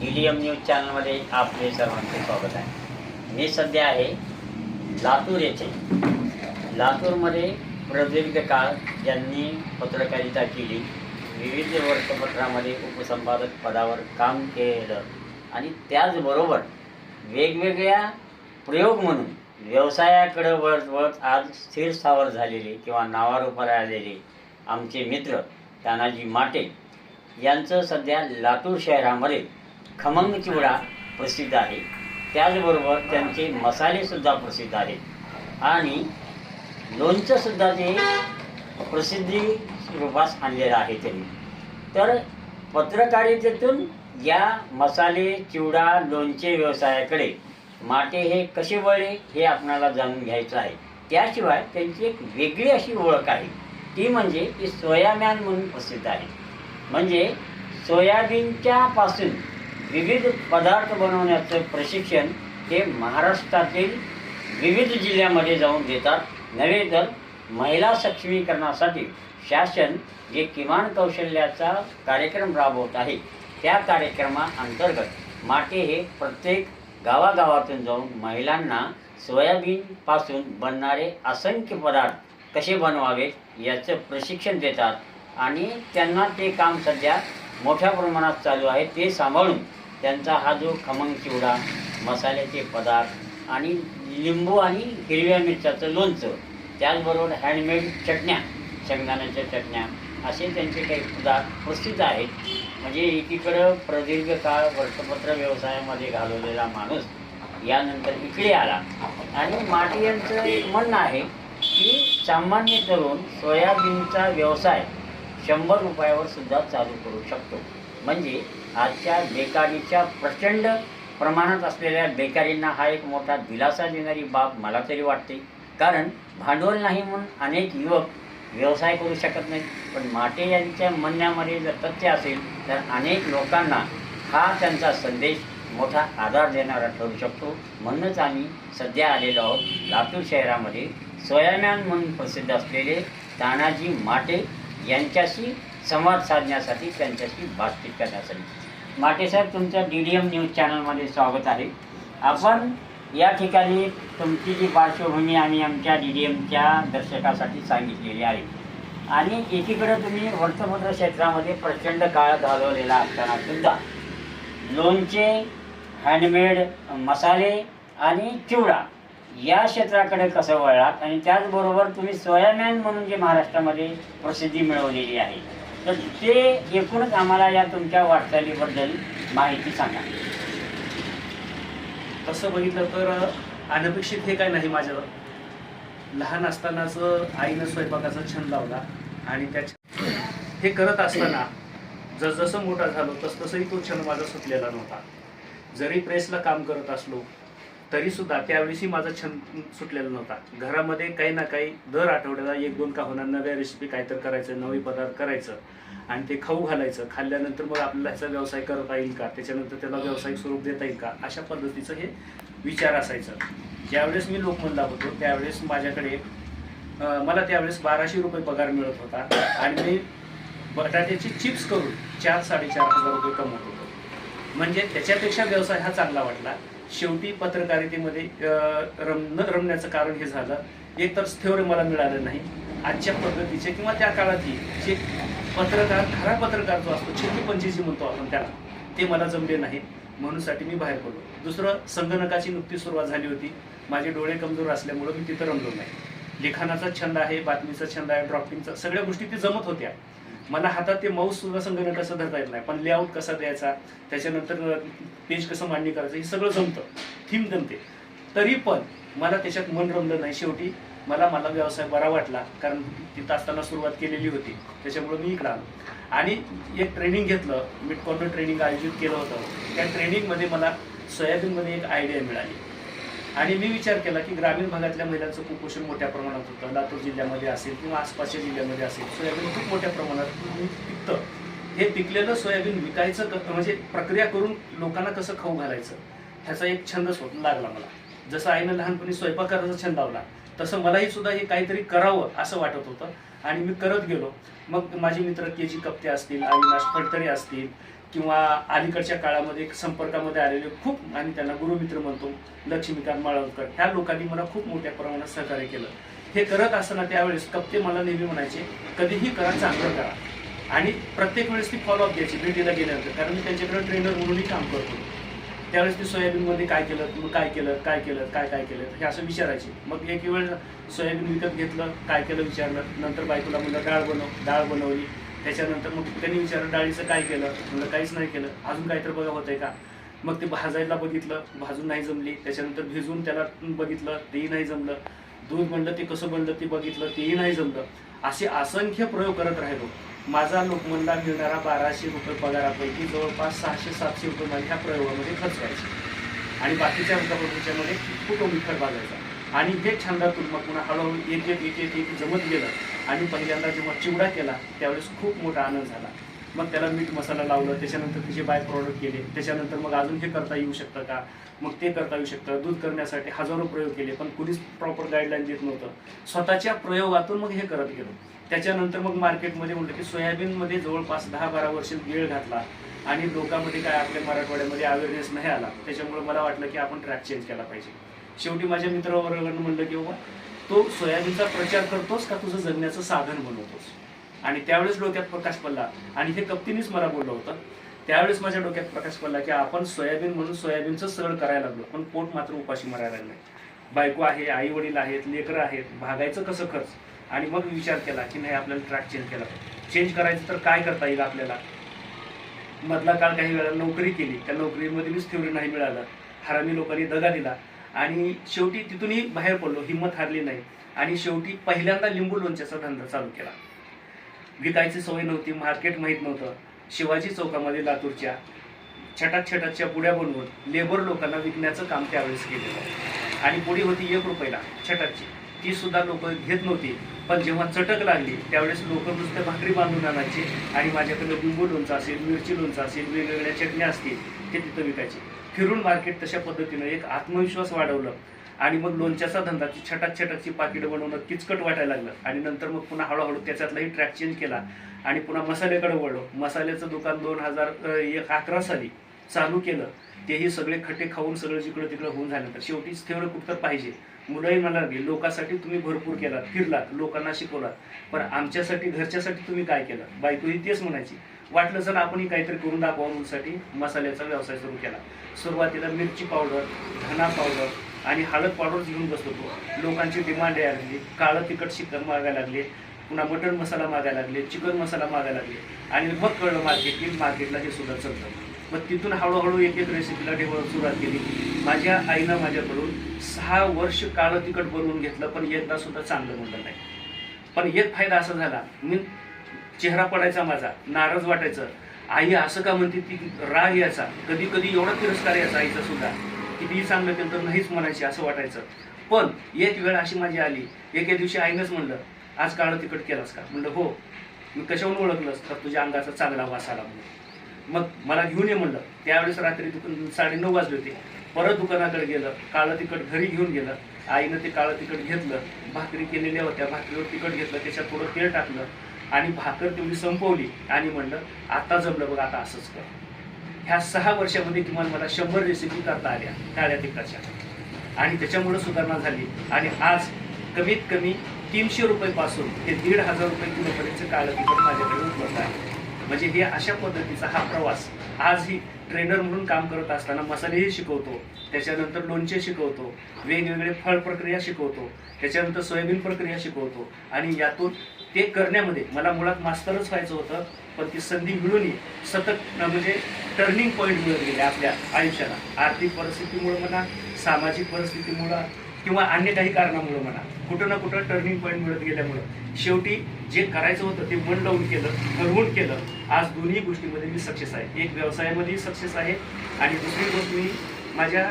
D D M news चॅनलमध्ये आपले सर्वांचे स्वागत आहे. मी सध्या आहे लातूर येथे. लातूरमध्ये प्रदीर्घ काळ ज्यांनी पत्रकारिता केली विविध वर्तपत्रामध्ये उपसंपादक पदावर काम केलं आणि त्याचबरोबर वेगवेगळ्या प्रयोग म्हणून व्यवसायाकडं वळत वळत आज स्थिर स्थावर झालेले किंवा नावारूपाला आलेले आमचे मित्र तानाजी माटे यांचं सध्या लातूर शहरामध्ये खमंग चिवडा प्रसिद्ध आहे. त्याचबरोबर त्यांचे मसालेसुद्धा प्रसिद्ध आहेत. आणि लोणचंसुद्धा ते प्रसिद्धी रूपास आणलेलं आहे त्यांनी. तर पत्रकारितेतून या मसाले चिवडा लोणचे व्यवसायाकडे माटे हे कसे वळले हे आपणाला जाणून घ्यायचं आहे. त्याशिवाय त्यांची एक वेगळी अशी ओळख आहे. ती म्हणजे ती सोयामॅन म्हणून प्रसिद्ध आहे. म्हणजे सोयाबीनच्या पासून विविध पदार्थ बनवण्याचं प्रशिक्षण हे महाराष्ट्रातील विविध जिल्ह्यामध्ये जाऊन देतात. नव्हे तर महिला सक्षमीकरणासाठी शासन जे किमान कौशल्याचा कार्यक्रम राबवत आहे त्या कार्यक्रमाअंतर्गत माटे हे प्रत्येक गावागावातून जाऊन महिलांना सोयाबीनपासून बनणारे असंख्य पदार्थ कसे बनवावेत याचं प्रशिक्षण देतात. आणि त्यांना ते काम सध्या मोठ्या प्रमाणात चालू आहे ते सांभाळून त्यांचा हा जो खमंग चिवडा मसाल्याचे पदार्थ आणि लिंबू आणि हिरव्या मिरच्याचं लोणचं त्याचबरोबर हँडमेड चटण्या शेंगदाण्याच्या चटण्या असे त्यांचे काही पदार्थ प्रसिद्ध आहेत. म्हणजे एकीकडं प्रदीर्घ काळ वर्तपत्र व्यवसायामध्ये घालवलेला माणूस यानंतर इकडे आला. आणि माटी यांचं एक म्हणणं आहे की सामान्य तरुण सोयाबीनचा व्यवसाय शंभर रुपयावर सुद्धा चालू करू शकतो. म्हणजे आजच्या बेकारीच्या प्रचंड प्रमाणात असलेल्या बेकारींना हा एक मोठा दिलासा देणारी बाब मला तरी वाटते. कारण भांडवल नाही म्हणून अनेक युवक व्यवसाय करू शकत नाहीत. पण माटे यांच्या म्हणण्यामध्ये जर तथ्य असेल तर अनेक लोकांना हा त्यांचा संदेश मोठा आधार देणारा ठरू शकतो. म्हणूनच आम्ही सध्या आलेलो आहोत लातूर शहरामध्ये. सोयामॅन म्हणून प्रसिद्ध असलेले तानाजी माटे यांच्याशी संवाद साधण्यासाठी त्यांच्याशी बातचीत करण्यासाठी. माटेसाहेब तुमच्या डी डी एम न्यूज चॅनलमध्ये स्वागत आहे. आपण या ठिकाणी तुमची जी पार्श्वभूमी आम्ही आमच्या डी डी एमच्या दर्शकासाठी सांगितलेली आहे. आणि एकीकडे तुम्ही वर्तपत्र क्षेत्रामध्ये प्रचंड काळ घालवलेला असताना सुद्धा लोणचे हँडमेड मसाले आणि चिवडा या क्षेत्राकडे कसं वळलात? आणि त्याचबरोबर तुम्ही सोयामॅन म्हणून जे महाराष्ट्रामध्ये प्रसिद्धी मिळवलेली आहे. तर ते एकूणच आम्हाला या तुमच्या वाटचालीबद्दल माहिती सांगा. तसं बघितलं तर अनपेक्षित हे काय नाही माझ्यावर. लहान असतानाच आईनं स्वयंपाकाचा छंद लावला आणि त्या हे करत असताना जसजसं मोठा झालो तसतसंही तो छंद माझा सुटलेला नव्हता. जरी प्रेसला काम करत असलो तरी सुद्धा त्यावेळेसही माझा छंद सुटलेला नव्हता. घरामध्ये काही ना काही दर आठवड्याला एक दोन का होणार नव्या रेसिपी काहीतरी करायचं नवे पदार्थ करायचं आणि ते खाऊ घालायचं. खाल्ल्यानंतर मग आपल्याला ह्याचा व्यवसाय करता येईल का? त्याच्यानंतर त्याला व्यावसायिक स्वरूप देता येईल का? अशा पद्धतीचं हे विचार असायचं. ज्यावेळेस मी लोकमनला होतो त्यावेळेस माझ्याकडे मला त्यावेळेस बाराशे रुपये पगार मिळत होता आणि मी बटाट्याची चिप्स करून चार साडेचार हजार रुपये कमवत होतो. म्हणजे त्याच्यापेक्षा व्यवसाय हा चांगला वाटला. शेवटी पत्रकारितेमध्ये रम न रमण्याचं कारण हे झालं. एक तर स्थेवर मला मिळालं नाही. आजच्या पद्धतीचे किंवा त्या काळातही जे पत्रकार खरा पत्रकार जो असतो छेकी पंचीची म्हणतो आपण त्याला ते मला जमले नाही म्हणूनसाठी मी बाहेर पडलो. दुसरं संगणकाची नुकतीच सुरुवात झाली होती. माझे डोळे कमजोर असल्यामुळं मी तिथं रमलो नाही. लिखाणाचा छंद आहे बातमीचा छंद आहे ड्रॉपिंगचा सगळ्या गोष्टी ती जमत होत्या. मला हातात ते माऊस सुद्धा संगणकाचं धरता येत नाही पण लेआउट कसा द्यायचा त्याच्यानंतर पेज कसं मांडणी करायचं हे सगळं जमतं. थीम जमते. तरी पण मला त्याच्यात मन रमलं नाही शेवटी. मला मला व्यवसाय बरा वाटला कारण तिथं असताना सुरुवात केलेली होती. त्याच्यामुळे मी इकडं आलो. आणि एक ट्रेनिंग घेतलं. मिड कॉर्नर ट्रेनिंग आयोजित केलं होतं. त्या ट्रेनिंगमध्ये मला सोयाबीनमध्ये एक आयडिया मिळाली. आणि मी विचार केला की ग्रामीण भागातल्या महिलांचं कुपोषण मोठ्या प्रमाणात होतं. लातूर जिल्ह्यामध्ये असेल किंवा आसपासच्या जिल्ह्यामध्ये असेल सोयाबीन खूप मोठ्या प्रमाणात पिकतं. हे पिकलेलं सोयाबीन विकायचं क- म्हणजे प्रक्रिया करून लोकांना कसं खाऊ घालायचं ह्याचा एक छंद स्वप्न लागला मला. जसं आईनं लहानपणी स्वयंपाक करायचा छंद लावला तसं मलाही सुद्धा हे काहीतरी करावं असं वाटत होतं. आणि मी करत गेलो. मग माझे मित्र के जी कप्ते असतील अविनाश फडतरे असतील किंवा अलीकडच्या काळामध्ये संपर्कामध्ये आलेले खूप आणि त्यांना गुरुमित्र म्हणतो लक्ष्मीकांत माळवकर. ह्या लोकांनी मला खूप मोठ्या प्रमाणात सहकार्य केलं. हे करत असताना त्यावेळेस कप्ते मला नेहमी म्हणायचे कधीही करा चांगलं करा. आणि प्रत्येक वेळेस ती फॉलोअप घ्यायची भेटीला गेल्यानंतर कारण मी त्यांच्याकडे ट्रेनर म्हणूनही काम करतो. त्यावेळेस ते सोयाबीनमध्ये काय केलं मग काय केलं काय केलं काय काय केलं हे असं विचारायचे. मग एक वेळ सोयाबीन विकत घेतलं काय केलं विचारलं. नंतर बायकोला म्हणलं डाळ बनव डाळ बनवली. त्याच्यानंतर मग त्यांनी विचारलं डाळीचं काय केलं? म्हणलं काहीच नाही केलं. अजून काहीतरी बघा होतंय का? मग ते भाजायला बघितलं भाजून नाही जमली. त्याच्यानंतर भिजून त्याला बघितलं तेही नाही जमलं. दूध बनलं ते कसं बनलं ते बघितलं तेही नाही जमलं. असे असंख्य प्रयोग करत राहिलो. माझा लोकमनला मिळणारा बाराशे रुपये पगारापैकी जवळपास सहाशे सातशे रुपये माझ्या ह्या प्रयोगामध्ये खर्च व्हायचे. आणि बाकीच्या मध्ये खूप खर्च भागायचा आणि हे छंदातून मग पुन्हा हळूहळू एक एक एक एक एक जमत गेलं. आणि पहिल्यांदा जेव्हा चिवडा केला त्यावेळेस खूप मोठा आनंद झाला. मग त्याला मीठ मसाला लावलं त्याच्यानंतर तिचे बाय प्रॉडक्ट केले त्याच्यानंतर मग अजून हे करता येऊ शकतं का? मग ते करता येऊ शकतं. दूध करण्यासाठी हजारो प्रयोग केले पण कुणीच प्रॉपर गाईडलाईन देत नव्हतं. स्वतःच्या प्रयोगातून मग हे करत गेलो. त्याच्यानंतर मग मार्केटमध्ये म्हटलं की सोयाबीनमध्ये जवळपास दहा बारा वर्ष वेळ घातला आणि लोकांमध्ये काय आपल्या मराठवाड्यामध्ये अवेअरनेस नाही आला. त्याच्यामुळे मला वाटलं की आपण ट्रॅक चेंज केला पाहिजे. शेवटी माझ्या मित्रावर्गानं म्हणलं की बाबा तो सोयाबीनचा प्रचार करतोस का तुझं जगण्याचं साधन बनवतोस? आणि त्यावेळेस डोक्यात प्रकाश पडला आणि हे कप्तीनीच मला बोललं होतं त्यावेळेस माझ्या डोक्यात प्रकाश पडला की आपण सोयाबीन म्हणून सोयाबीनचं सरळ करायला लागलो पण पोट मात्र उपाशी मरायला लागले बायको आहे आई वडील आहेत लेकरं आहेत भागायचं कसं खर्च? आणि मग विचार केला की नाही आपल्याला ट्रॅक चेंज केला चेंज करायचं तर काय करता येईल आपल्याला? मधला काळ काही वेळा नोकरी केली त्या नोकरीमध्ये मीच तेवढी नाही मिळालं. हरामी लोकांनी दगा दिला. आणि शेवटी तिथूनही बाहेर पडलो हिंमत हारली नाही. आणि शेवटी पहिल्यांदा लिंबू लोणच्याचा धंदा चालू केला. विकायची सवय नव्हती मार्केट माहीत नव्हतं. शिवाजी चौकामध्ये लातूरच्या छटाक छटाकच्या पुड्या बनवून लेबर लोकांना विकण्याचं काम त्यावेळेस केलेलं आणि पुढी होती एक रुपयाला छटाकची ती सुद्धा लोक घेत नव्हती पण जेव्हा चटक लागली त्यावेळेस लोक नुसते भाकरी बांधून आणायची आणि माझ्याकडे लिंबू लोणचं असेल मिरची लोणचं असेल वेगवेगळ्या चटण्या असतील ते तिथं विकायचे. फिरून मार्केट तशा पद्धतीनं एक आत्मविश्वास वाढवलं. आणि मग लोणच्याचा धंदा ती छटाक छटाकची पाकिटं बनवणं किचकट वाटायला लागलं. आणि नंतर मग पुन्हा हळूहळू त्याच्यातलाही ट्रॅक चेंज केला. आणि पुन्हा मसाल्याकडे वळलो. मसाल्याचं दुकान दोन हजार एक अकरा साली चालू केलं. तेही सगळे खटे खाऊन सगळं जिकडं तिकडं होऊन झालं. तर शेवटी तेवढं कुठं पाहिजे. मुलंही मला लागली लोकांसाठी तुम्ही भरपूर केलात फिरलात लोकांना शिकवलात. पण आमच्यासाठी घरच्यासाठी तुम्ही काय केलं? बायकोही तेच म्हणायची. वाटलं जर आपणही काहीतरी करून दाखवा म्हणूनसाठी मसाल्याचा व्यवसाय सुरू केला. सुरुवातीला मिरची पावडर धना पावडर आणि हळद पावडर घेऊन बसलो होतो. लोकांची डिमांड यायला लागली. काळं तिखट शिकन मागायला लागले. पुन्हा मटण मसाला मागायला लागले. चिकन मसाला मागायला लागले. आणि मग कळलं मार्केट की मार्केटला हे सुद्धा चालतं मग तिथून हळूहळू एक एक रेसिपीला डेव्हलप सुरुवात केली. माझ्या आईनं माझ्याकडून सहा वर्ष काळं तिखट बनवून घेतलं पण एकदा सुद्धा चांगलं म्हणलं नाही. पण एक फायदा असा झाला. मी चेहरा पडायचा माझा नाराज वाटायचं. आई असं का म्हणते ती राग यायचा? कधी कधी एवढा तिरस्कार यायचा आईचा सुद्धा कितीही चांगलं केलं तर नाहीच म्हणायची असं वाटायचं. पण एक वेळ अशी माझी आली एके दिवशी आईनंच म्हणलं आज काळं तिखट केलास का? म्हणलं हो. मी कशावरून ओळखलंस तर तुझ्या अंगाचा चांगला वास आला म्हणून. मग मला घेऊन ये म्हणलं. त्यावेळेस रात्री दुकान साडेनऊ वाजले होते. परत दुकानाकडे गेलं काळं तिखट घरी घेऊन गेलं. आईनं ते काळं तिखट घेतलं भाकरी केलेल्या होत्या भाकरीवर तिखट घेतलं त्याच्यात थोडं तेल टाकलं. आणि भाकर तेवढी संपवली आणि म्हणलं आता जमलं बघ आता असंच कर. ह्या सहा वर्षामध्ये किमान मला शंभर रेसिपी करता आल्या काळ्या तिखटाच्या. आणि त्याच्यामुळे सुधारणा झाली. आणि आज कमीत कमी तीनशे रुपयेपासून ते दीड हजार रुपये किलोपर्यंतचं काळं तिकट माझ्याकडे उपलब्ध आहे. म्हणजे हे अशा पद्धतीचा हा प्रवास. आजही ट्रेनर म्हणून काम करत असताना मसालेही शिकवतो. त्याच्यानंतर लोणचे शिकवतो. वेगवेगळे फळ प्रक्रिया शिकवतो. त्याच्यानंतर सोयाबीन प्रक्रिया शिकवतो. आणि यातून ते करण्यामध्ये मला मुळात मास्तरच व्हायचं होतं पण ती संधी मिळूनही सतत म्हणजे टर्निंग पॉईंट मिळत गेले आपल्या आयुष्याला. आर्थिक परिस्थितीमुळं म्हणा सामाजिक परिस्थितीमुळं किंवा अन्य काही कारणामुळं म्हणा कुठं ना कुठं टर्निंग पॉईंट मिळत गेल्यामुळं. शेवटी जे करायचं होतं ते मन लावून केलं ठरवून केलं. आज दोन्ही गोष्टीमध्ये मी सक्सेस आहे. एक व्यवसायामध्येही सक्सेस आहे आणि दुसरी गोष्ट मी माझ्या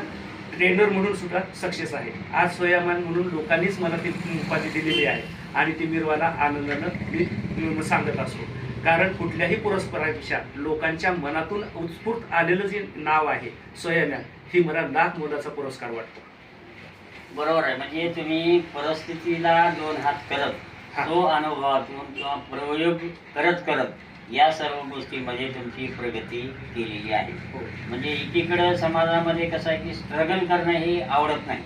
ट्रेनर म्हणून सुद्धा सक्सेस आहे. आज स्वयंमान म्हणून लोकांनीच मला ती उपाधी दिलेली आहे. आणि ती मिरवाला आनंदानं मी सांगत असतो. कारण कुठल्याही पुरस्कारापेक्षा लोकांच्या मनातून उत्स्फूर्त आलेलं जे नाव आहे सोयामॅन ही मला लाख मोलाचा पुरस्कार वाटतो. बरोबर आहे. म्हणजे तुम्ही परिस्थितीला दोन हात करत. तो अनुभवातून किंवा प्रयोग करत करत या सर्व गोष्टीमध्ये तुमची प्रगती केलेली आहे. हो. म्हणजे एकीकडं समाजामध्ये कसं आहे की स्ट्रगल करणं हे आवडत नाही.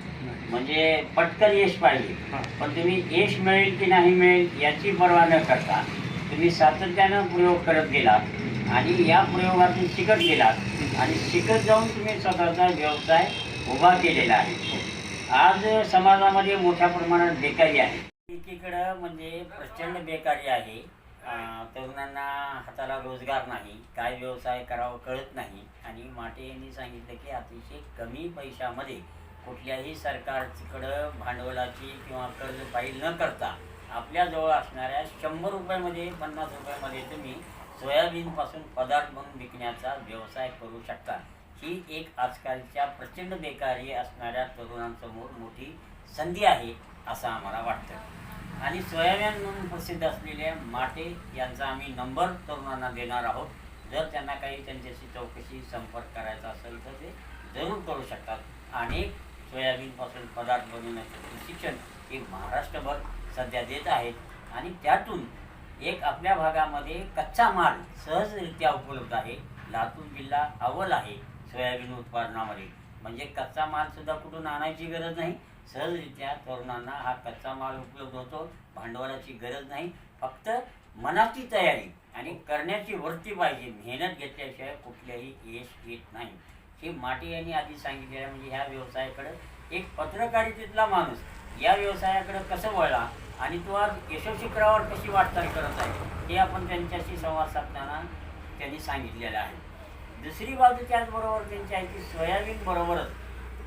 म्हणजे पटकन यश पाहिजे. पण तुम्ही यश मिळेल की नाही मिळेल याची पर्वा न करता तुम्ही सातत्यानं प्रयोग करत गेलात आणि या प्रयोगातून शिकत गेलात आणि शिकत जाऊन तुम्ही स्वतःचा व्यवसाय उभा केलेला आहे. आज समाजामध्ये मोठ्या प्रमाणात बेकारी आहे. एकीकडं म्हणजे प्रचंड बेकारी आहे. तरुणांना हाताला रोजगार नाही काय व्यवसाय करावा कळत नाही. आणि माटे यांनी सांगितलं की अतिशय कमी पैशामध्ये कुठल्याही सरकारकडं भांडवलाची किंवा कर्ज फाईल न करता आपल्याजवळ असणाऱ्या शंभर रुपयामध्ये पन्नास रुपयामध्ये तुम्ही सोयाबीनपासून पदार्थ बनवून विकण्याचा व्यवसाय करू शकता. ही एक आजकालच्या प्रचंड बेकारी असणाऱ्या तरुणांसमोर मोठी संधी आहे असं आम्हाला वाटतं. आणि सोयाबीन म्हणून प्रसिद्ध असलेल्या माटे यांचा आम्ही नंबर तरुणांना देणार आहोत. जर त्यांना काही त्यांच्याशी चौकशी संपर्क करायचा असेल तर ते जरूर करू शकतात. अनेक सोयाबीनपासून पदार्थ बनवण्याचे प्रशिक्षण हे महाराष्ट्रभर सध्या देत आहेत. आणि त्यातून एक आपल्या भागामध्ये कच्चा माल सहजरित्या उपलब्ध आहे. लातूर जिल्हा अव्वल आहे सोयाबीन उत्पादनामध्ये. म्हणजे कच्चा मालसुद्धा कुठून आणायची गरज नाही. सहजरित्या तरुणांना हा कच्चा माल उपलब्ध होतो. भांडवलाची गरज नाही. फक्त मनाची तयारी आणि करण्याची वृत्ती पाहिजे. मेहनत घेतल्याशिवाय कुठल्याही यश येत नाही. हे माटे यांनी आधी सांगितलेलं आहे, म्हणजे ह्या व्यवसायाकडं एक पत्रकारितेतला माणूस या व्यवसायाकडे कसं वळला आणि तो आज यशस्वी करावर कशी वाटचाल करत आहे हे आपण त्यांच्याशी संवाद साधताना त्यांनी सांगितलेलं आहे. दुसरी बाजू त्याचबरोबर त्यांची आहे की सोयाबीन बरोबरच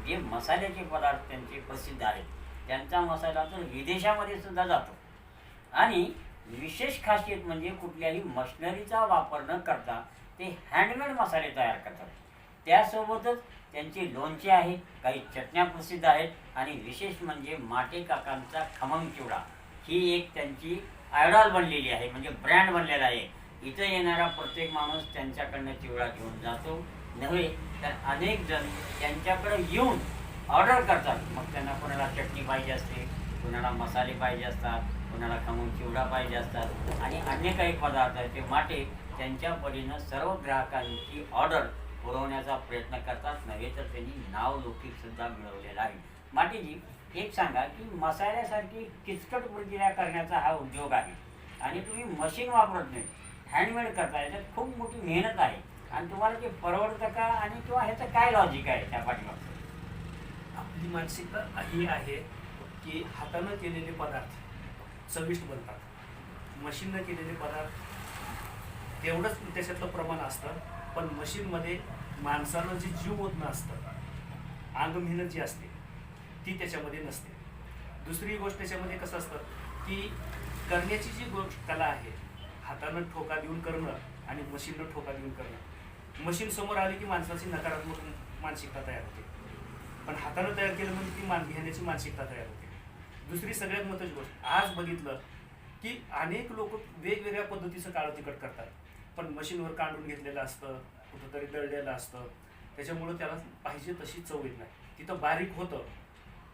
जे मसाल्याचे पदार्थ त्यांचे प्रसिद्ध आहेत त्यांचा मसाला तर विदेशामध्ये सुद्धा जातो. आणि विशेष खासियत म्हणजे कुठल्याही मशनरीचा वापर न करता ते हँडमेड मसाले तयार करतात. त्यासोबतच त्यांचे लोणचे आहेत काही चटण्या प्रसिद्ध आहेत आणि विशेष म्हणजे माटे काकांचा खमंग चिवडा ही एक त्यांची आयडॉल बनलेली आहे म्हणजे ब्रँड बनलेला आहे. इथं येणारा प्रत्येक माणूस त्यांच्याकडनं चिवडा घेऊन जातो. नव्हे तर अनेक जण त्यांच्याकडे येऊन ऑर्डर करतात. मग त्यांना कोणाला चटणी पाहिजे असते कोणाला मसाले पाहिजे असतात कोणाला खमंग चिवडा पाहिजे असतात. आणि अन्य काही पदार्थ आहेत ते माटे त्यांच्या परीनं सर्व ग्राहकांची ऑर्डर पुरवण्याचा प्रयत्न करतात. नव्हे तर त्यांनी नाव सुद्धा मिळवलेलं आहे. माटेजी एक सांगा की मसाल्यासारखी किचकट प्रक्रिया करण्याचा हा उद्योग आहे. आणि तुम्ही मशीन वापरत नाही. हँडमेड करता याच्यात खूप मोठी मेहनत आहे. आणि तुम्हाला ते परवडतं का? आणि किंवा ह्याचं काय लॉजिक आहे त्या पाठीमागचं? आपली मानसिकता ही आहे की हातानं केलेले पदार्थ चविष्ट बनतात. मशीननं केलेले पदार्थ तेवढंच त्याच्यातलं प्रमाण असतं पण मशीनमध्ये माणसानं जे जीव ओतणं असतं अंग मेहनत जी असते ती त्याच्यामध्ये नसते. दुसरी गोष्ट त्याच्यामध्ये कसं असतं की करण्याची जी गोष्ट कला आहे हातानं ठोका देऊन करणं आणि मशीननं ठोका देऊन करणं मशीन समोर आली की माणसाची नकारात्मक मानसिकता तयार होते. पण हातानं तयार केलं म्हणजे ती मान घेण्याची मानसिकता तयार होते. दुसरी सगळ्यात महत्त्वाची गोष्ट आज बघितलं की अनेक लोक वेगवेगळ्या पद्धतीचं काळं तिखट करतात. पण मशीनवर काढून घेतलेलं असतं कुठंतरी दळलेलं असतं. त्याच्यामुळं त्याला पाहिजे तशी चव येत नाही. तिथं बारीक होतं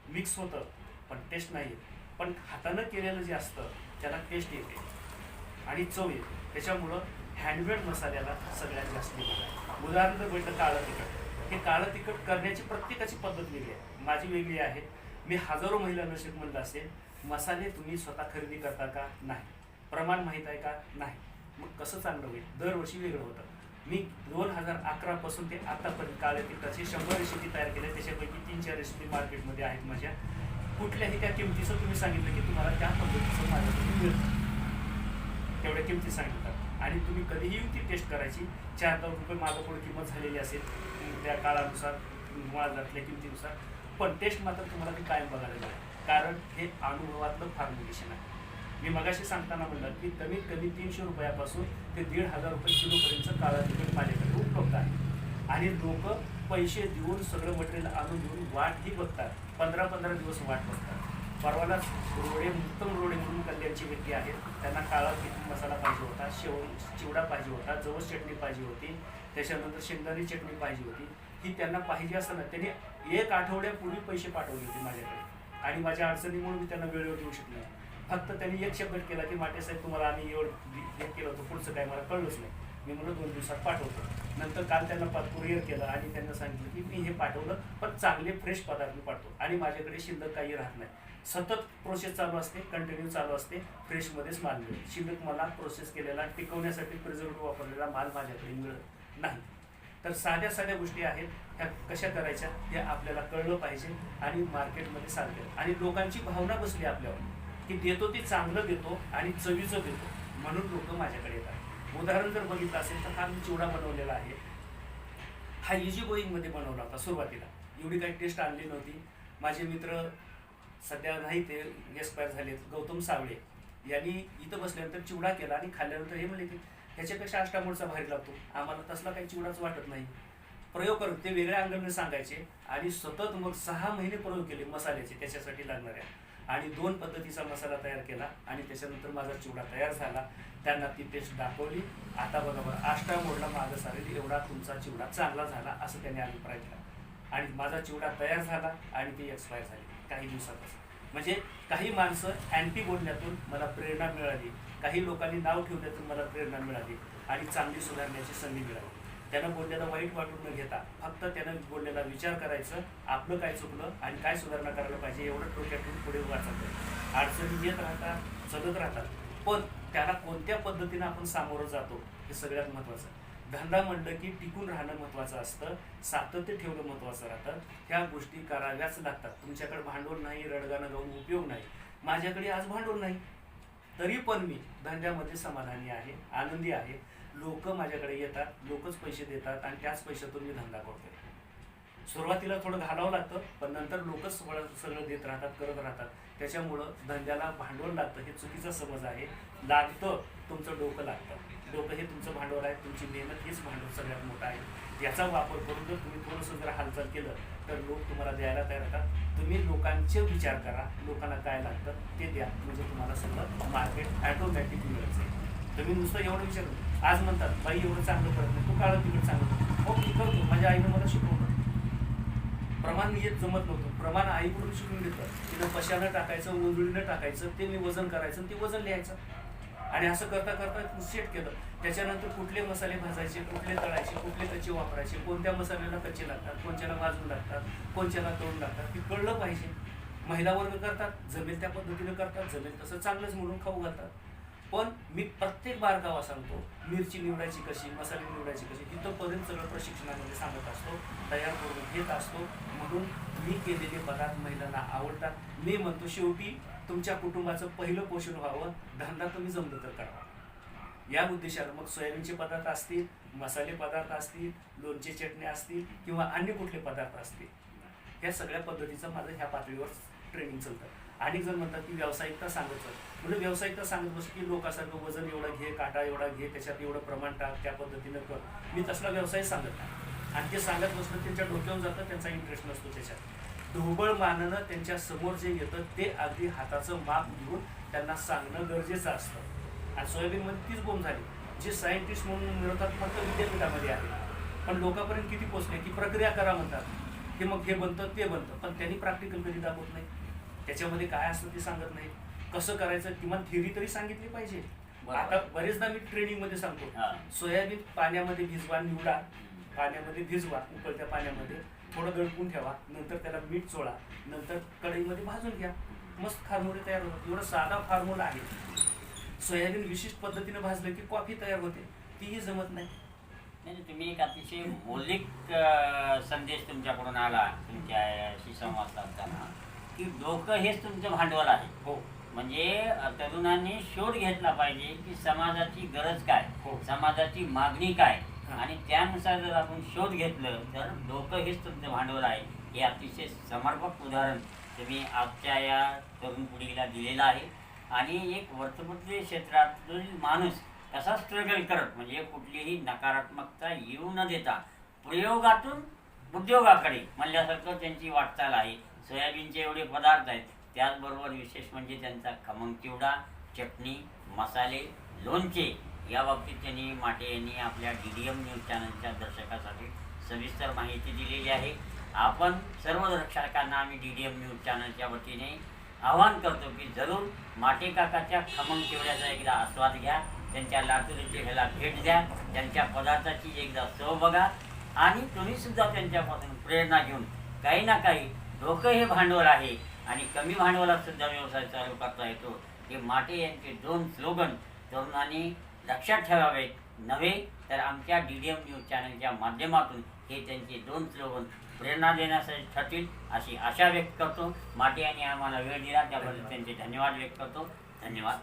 मिक्स होतं पण टेस्ट नाही पण हातानं केलेलं जे असतं त्याला टेस्ट येते. आणि चव येते. त्याच्यामुळं हँडमेड मसाल्याला सगळ्यात जास्त डिमांड आहे. उदाहरण म्हटलं काळं तिखट. हे काळं तिखट करण्याची प्रत्येकाची पद्धत वेगळी आहे. माझी वेगळी आहे. मी हजारो महिलांना शेत म्हणलं असेल. मसाले तुम्ही स्वतः खरेदी करता का? नाही. प्रमाण माहीत आहे का? नाही. मग कसं चांगलं होईल? दरवर्षी वेगळं होतं. मी दोन हजार अकरापासून ते आतापर्यंत काळ्या तिखटाचे शंभर रेसिपी तयार केल्या त्याच्यापैकी तीन चार रेसिपी मार्केटमध्ये आहेत माझ्या. कुठल्याही त्या किमतीचं तुम्ही सांगितलं की तुम्हाला त्या पद्धतीचं माझ्या मिळतं. तेवढ्या किमती सांगितलं आणि तुम्ही कधीही ती टेस्ट करायची चार दोन रुपये मागं पुढे किंमत झालेली असेल त्या काळानुसार बाजारातल्या किमतीनुसार. पण टेस्ट मात्र तुम्हाला ती कायम बघायला मिळेल. कारण हे अनुभवातलं फॉर्म्युलेशन आहे. मी मगाशी सांगताना म्हणलं की कमीत कमी तीनशे रुपयापासून ते दीड हजार रुपये किलोपर्यंत काळा तिकीट माझ्याकडे उपलब्ध आहे. आणि लोक पैसे देऊन सगळं मटेरियल आणून देऊन वाटही बघतात. पंधरा पंधरा दिवस वाट बघतात. परवालाच रोडे उत्तम रोडे म्हणून कल्याणची व्यक्ती आहेत. त्यांना काळा तिखट मसाला पाहिजे शेव चिवडा पाहिजे होता जवस चटणी पाहिजे होती त्याच्यानंतर शेंगदाणी चटणी पाहिजे होती. ही त्यांना पाहिजे असताना त्यांनी एक आठवड्यापूर्वी पैसे पाठवले होते माझ्याकडे. आणि माझ्या अडचणीमुळे मी त्यांना वेळेवर देऊ शकलो फक्त त्यांनी एक शब्द केला की माटे साहेब तुम्हाला आम्ही एवढं हे केलं होतं पुढचं काय मला कळलंच नाही. मी म्हणलं दोन दिवसात पाठवतो. नंतर काल त्यांना पा कुरिअर केलं आणि त्यांना सांगितलं की मी हे पाठवलं पण चांगले फ्रेश पदार्थ मी पाठवतो. आणि माझ्याकडे शिल्लक काही राहत नाही. सतत प्रोसेस चालू असते कंटिन्यू चालू असते फ्रेशमध्येच माल मिळेल. शिल्लक मला प्रोसेस केलेला टिकवण्यासाठी प्रिझर्वेटिव्ह वापरलेला माल माझ्याकडे मिळत नाही. तर साध्या साध्या गोष्टी आहेत ह्या कशा करायच्या हे आपल्याला कळलं पाहिजे आणि मार्केटमध्ये सांगते आणि लोकांची भावना बसली आपल्यावर की देतो ते चांगलं देतो आणि चवीचं देतो म्हणून लोक माझ्याकडे येतात. उदाहरण जर बघितलं असेल तर हा मी चिवडा बनवलेला आहे. हा इजी गोईंगमध्ये बनवला होता सुरुवातीला. एवढी काही टेस्ट आणली नव्हती. माझे मित्र सध्या नाही ते एक्सपायर झालेत. गौतम सावळे यांनी इथं बसल्यानंतर चिवडा केला आणि खाल्ल्यानंतर हे म्हणले की ह्याच्यापेक्षा अष्टामोडचा भारी लागतो. आम्हाला तसला काही चिवडाच वाटत नाही. प्रयोग करत ते वेगळ्या अंगाने सांगायचे आणि सतत मग सहा महिने प्रयोग केले मसाल्याचे त्याच्यासाठी लागणाऱ्या. आणि दोन पद्धतीचा मसाला तयार केला आणि त्याच्यानंतर माझा चिवडा तयार झाला. त्यांना ती पेस्ट दाखवली. आता बघा बरं आष्टामोडला मागं सारेल एवढा तुमचा चिवडा चांगला झाला असं त्यांनी अभिप्राय दिला. आणि माझा चिवडा तयार झाला आणि ती एक्सपायर झाली. काही दिवसातच म्हणजे काही माणसं अँटी बोलण्यातून मला प्रेरणा मिळाली. काही लोकांनी नाव ठेवण्यातून मला प्रेरणा मिळाली आणि चांगली सुधारण्याची संधी मिळाली. त्यानं बोलण्याला वाईट वाटून न घेता फक्त त्यानं बोलण्याला विचार करायचं आपलं काय चुकलं आणि काय सुधारणा करायला पाहिजे एवढं डोक्यातून पुढे वाचायचं अडचणी येत राहतात चलत राहतात. पण त्याला कोणत्या पद्धतीनं आपण सामोरं जातो हे सगळ्यात महत्त्वाचं धंदा म्हणलं की टिकून राहणं महत्त्वाचं असतं सातत्य ठेवणं महत्त्वाचं राहतं. ह्या गोष्टी कराव्याच लागतात. तुमच्याकडे भांडवल नाही रडगाणं गाऊन उपयोग नाही. माझ्याकडे आज भांडवल नाही. तरी पण मी धंद्यामध्ये समाधानी आहे आनंदी आहे. लोक माझ्याकडे येतात लोकच पैसे देतात आणि त्याच पैशातून मी धंदा करतोय. सुरुवातीला थोडं घालावं लागतं पण नंतर लोकच सगळं सगळं देत राहतात करत राहतात. त्याच्यामुळं धंद्याला भांडवल लागतं हे चुकीचा समज आहे. लागतं. तुमचं डोकं लागतं. डोकं हे तुमचं भांडवल आहे तुमची मेहनत हेच भांडवल सगळ्यात मोठं आहे. याचा वापर करून जर तुम्ही थोडंसं जर हालचाल केलं तर लोक तुम्हाला द्यायला तयार राहतात तुम्ही लोकांचे विचार करा लोकांना काय लागतं ते द्या. म्हणजे तुम्हाला सगळं मार्केट ॲटोमॅटिक मिळायचं तुम्ही नुसतं एवढं विचार आज म्हणतात बाई एवढं चांगलं करत नाही. तू काळं तिकडं चांगलं करतो. हो मी करतो. माझ्या आईनं मला शिकवलं. प्रमाण येत जमत नव्हतं. प्रमाण आईकडून शिकून घेतलं तिनं पशानं टाकायचं उंजळीनं टाकायचं ते मी वजन करायचं आणि ते वजन लिहायचं. आणि असं करता करता सेट केलं. त्याच्यानंतर कुठले मसाले भाजायचे कुठले तळायचे कुठले कच्चे वापरायचे कोणत्या मसाल्याला कच्चे लागतात कोणत्याला भाजून लागतात कोणत्याला तळून लागतात ते कळलं पाहिजे. महिला वर्ग करतात जमेल त्या पद्धतीनं करतात जमेल तसं चांगलंच म्हणून खाऊ घालतात. पण मी प्रत्येक बारकावा सांगतो मिरची निवडायची कशी मसाले निवडायची कशी तिथंपर्यंत सगळं प्रशिक्षणामध्ये सांगत असतो तयार करून घेत असतो. म्हणून मी केलेले पदार्थ महिलांना आवडतात. मी म्हणतो शेवटी तुमच्या कुटुंबाचं पहिलं पोषण व्हावं धंदा तुम्ही जमलं तर करावा या उद्देशानं मग सोयाबीनचे पदार्थ असतील मसाले पदार्थ असतील लोणचे चटणी असतील किंवा अन्य कुठले पदार्थ असतील. या सगळ्या पद्धतीचं माझं ह्या पातळीवर ट्रेनिंग चालतं. आणि जर म्हणतात की व्यावसायिकता सांगायचं म्हणजे व्यावसायिकता सांगत बसतो की लोकांसारखं वजन एवढं घे काटा एवढा घे त्याच्यात एवढं प्रमाण टाक त्या पद्धतीनं कर. मी तसला व्यवसाय सांगत नाही. आणि ते सांगत बसलं त्यांच्या डोक्यावर जातं त्यांचा इंटरेस्ट नसतो त्याच्यात. ढोबळ मानणं त्यांच्यासमोर जे येतं ते अगदी हाताचं माप घेऊन त्यांना सांगणं गरजेचं असतं. आणि सोयाबीनमध्ये तीच बोंब झाली जे सायंटिस्ट म्हणून मिळवतात फक्त विद्यापीठामध्ये आहे. पण लोकांपर्यंत किती पोचले की प्रक्रिया करा म्हणतात. की मग हे बनतं ते बनतं पण त्यांनी प्रॅक्टिकल कधी दाखवत नाही. त्याच्यामध्ये काय असतं ते सांगत नाही. कसं करायचं किमान थिअरी तरी सांगितली पाहिजे. आता बरेचदा मी ट्रेनिंगमध्ये सांगतो. हा. सोयाबीन पाण्यामध्ये भिजवा निवडा. पाण्यामध्ये भिजवा उकळत्या पाण्यामध्ये. थोडं गळपून ठेवा नंतर त्याला मीठ चोळा नंतर कढईमध्ये भाजून घ्या. मस्त खारमुळे तयार होतात. एवढा साधा फॉर्म्युला आहे. सोयाबीन विशिष्ट पद्धतीने भाजलं की कॉफी तयार होते. तीही जमत नाही. नाही तुम्ही एक अतिशय मौलिक संदेश तुमच्याकडून आला. तुमच्याशी संवाद साधताना. की डोकं हेच तुमचं भांडवल आहे. हो. म्हणजे तरुणांनी शोध घेतला पाहिजे की समाजाची गरज काय? हो. समाजाची मागणी काय. आणि त्यानुसार जर आपण शोध घेतलं तर डोकं हेच तुमचं भांडवल आहे. हे अतिशय समर्पक उदाहरण तुम्ही आजच्या या तरुण पिढीला दिलेलं आहे. आणि एक वर्तपत्रीय क्षेत्रातील माणूस कसा स्ट्रगल करत म्हणजे कुठलीही नकारात्मकता येऊ न देता प्रयोगातून उद्योगाकडे म्हणल्यासारखं त्यांची वाटचाल आहे. सोयाबीनचे एवढे पदार्थ आहेत. त्याचबरोबर विशेष म्हणजे त्यांचा खमंग चिवडा चटणी मसाले लोणचे या बाबतीत त्यांनी माटे यांनी आपल्या डी डी एम न्यूज चॅनलच्या दर्शकासाठी सविस्तर माहिती दिलेली आहे. आपण सर्व दर्शकांना आम्ही डी डी एम न्यूज चॅनलच्या वतीने आवाहन करतो की जरूर माटे काकाच्या खमंग चिवड्याचा एकदा आस्वाद घ्या. त्यांच्या लातूरची ह्याला भेट द्या. त्यांच्या पदार्थाची एकदा चव बघा. आणि तुम्हीसुद्धा त्यांच्यापासून प्रेरणा घेऊन काही ना काही डोकं हे भांडवल आहे. आणि कमी भांडवलात सुद्धा व्यवसाय चालू करता येतो. हे माटे यांचे दोन स्लोगन तरुणांनी लक्षात ठेवावेत नव्हे तर आमच्या डी डी एम न्यूज चॅनलच्या माध्यमातून हे त्यांचे दोन स्लोगन प्रेरणा देण्यासाठी ठरतील अशी आशा व्यक्त करतो. माटे यांनी आम्हाला वेळ दिला त्याबद्दल त्यांचे धन्यवाद व्यक्त करतो. धन्यवाद.